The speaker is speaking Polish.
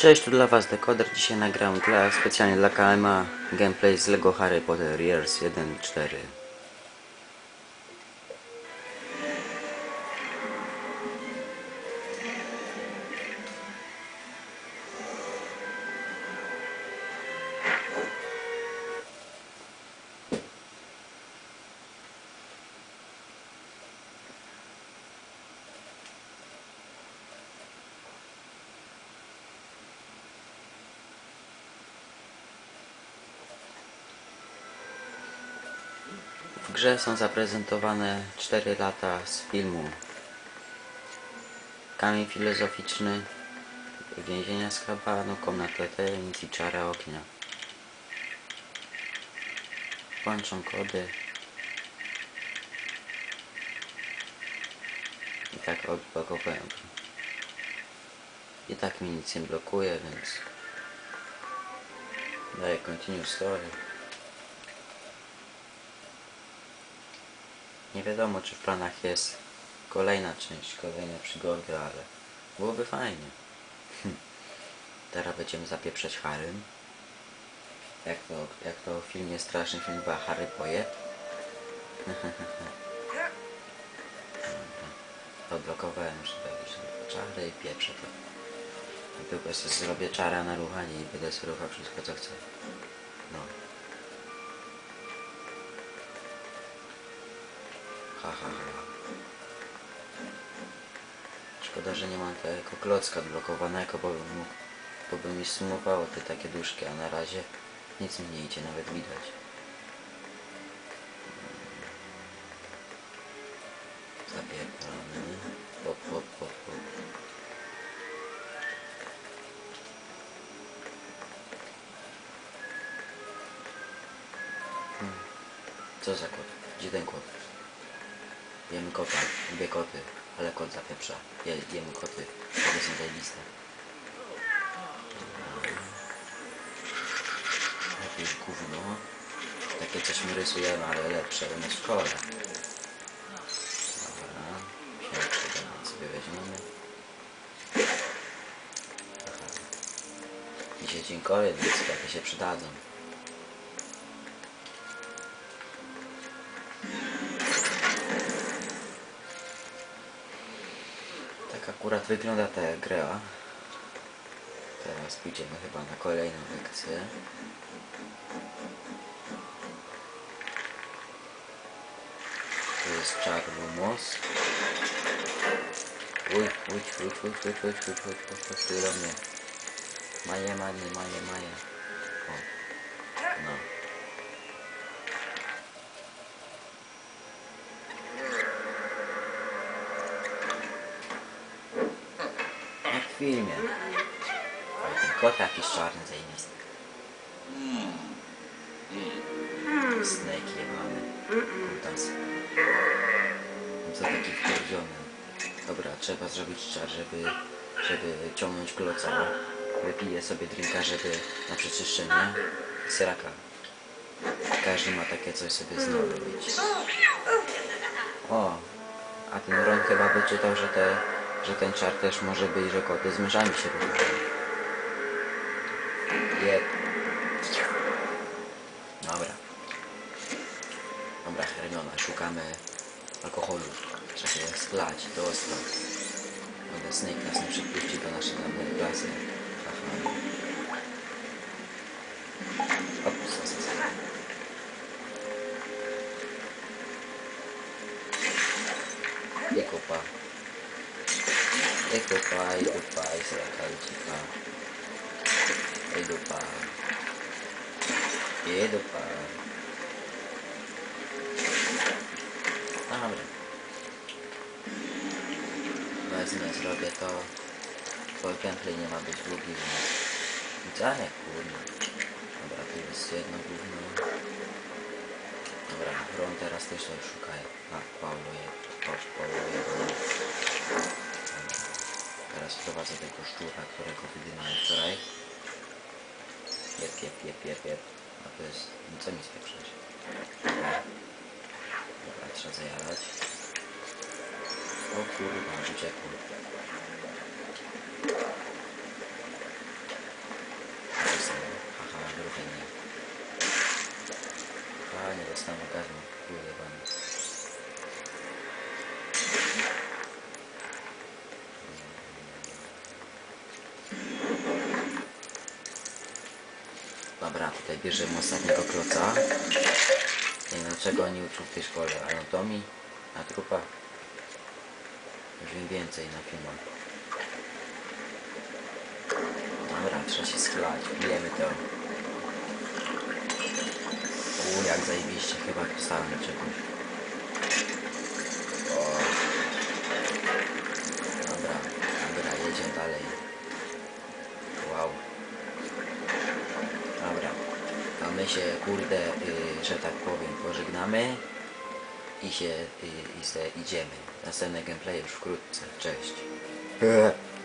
Cześć, tu dla Was Dekoder. Dzisiaj nagram dla, specjalnie dla KMA gameplay z LEGO Harry Potter Years 1 grze są zaprezentowane 4 lata z filmu Kamień filozoficzny, więzienia z Kabanu, komnata tajemnic i czara ognia. Włączą kody. I tak odblokowałem. I tak mi nic nie blokuje, więc daję continue story. Nie wiadomo, czy w planach jest kolejna część, kolejne przygody, ale byłoby fajnie. Hm. Teraz będziemy zapieprzać Harrym. Jak to, jak to w filmie, straszny film była Harry Poet. Dobra. Odblokowałem, robić tylko czary i pieprzę to. Tylko sobie zrobię czara na ruchanie i będę sobie ruchał wszystko co chcę. No. Ha, ha, ha. Szkoda, że nie mam tego klocka odblokowanego, bo bym mógł, bo by mi sumowało te takie duszki, a na razie nic mi nie idzie, nawet widać. Zapierdolony. Pop, pop, pop, pop. Hmm. Co za kot? Gdzie ten kot? Jemy kota, lubię koty, ale kot zapieprza. Je, jemy koty, koty są zajebiste. Jakieś gówno. Takie coś my rysujemy, ale lepsze nas w szkole. Dobra, ten sobie weźmiemy. Dzisiaj dziękuję, więc takie się przydadzą. Akurat wygląda ta gra. Teraz pójdziemy chyba na kolejną lekcję. To jest czar Lumos. Uj, uj, uj, uj, uj, uj, uj, uj, uj, uj, uj. Maje, maje, maje, maje. O. No. Jak w filmie. Oj, ten kot jakiś czarny zajebisty. Snake jebany. Kutas. Co taki wkurwiony. Dobra, trzeba zrobić czar, żeby, żeby ciągnąć kloca. Wypiję sobie drinka, żeby na przeczyszczenie syraka. Każdy ma takie coś sobie zrobić. O, a ten Ron chyba wyczytał, że, te, że ten czar też może być, że koty z myszami się ruszają. Jeb. Dobra. Dobra, Hermiona, szukamy alkoholu. Trzeba się splać, to ostro. Będę Snake nas nie przypuści do naszej dawnej klasy. Aha. Op, so, so, so. I kupa. I kupa, i dupa, i sraka, i cipa. I dupa. I dupa. Dobra. Wezmę, zrobię to. Bo gameplay nie ma być długi, więc... Widziane, kurde. Dobra, tu jest jedno gówno. Dobra, Ron teraz też coś szukają. A, Paulo je. Paulo je. pierw, pierw. A no to jest... No co mi spieprzyłeś? Dobra, trzeba zajadać. O kurwa, uciekłem. Haha, drugie nie. A, nie dostałem orgazmu. Uciekł. bierzemy ostatniego kloca. Nie wiem, czego oni uczą w tej szkole? Anatomii? Na trupach? Już wiem więcej na filmach. Dobra, trzeba się schlać. Pijemy to. U, jak zajebiście. Chyba dostałem czegoś. Się, kurde, y, że tak powiem, pożegnamy i się, y, i se idziemy. Następne gameplay już wkrótce. Cześć.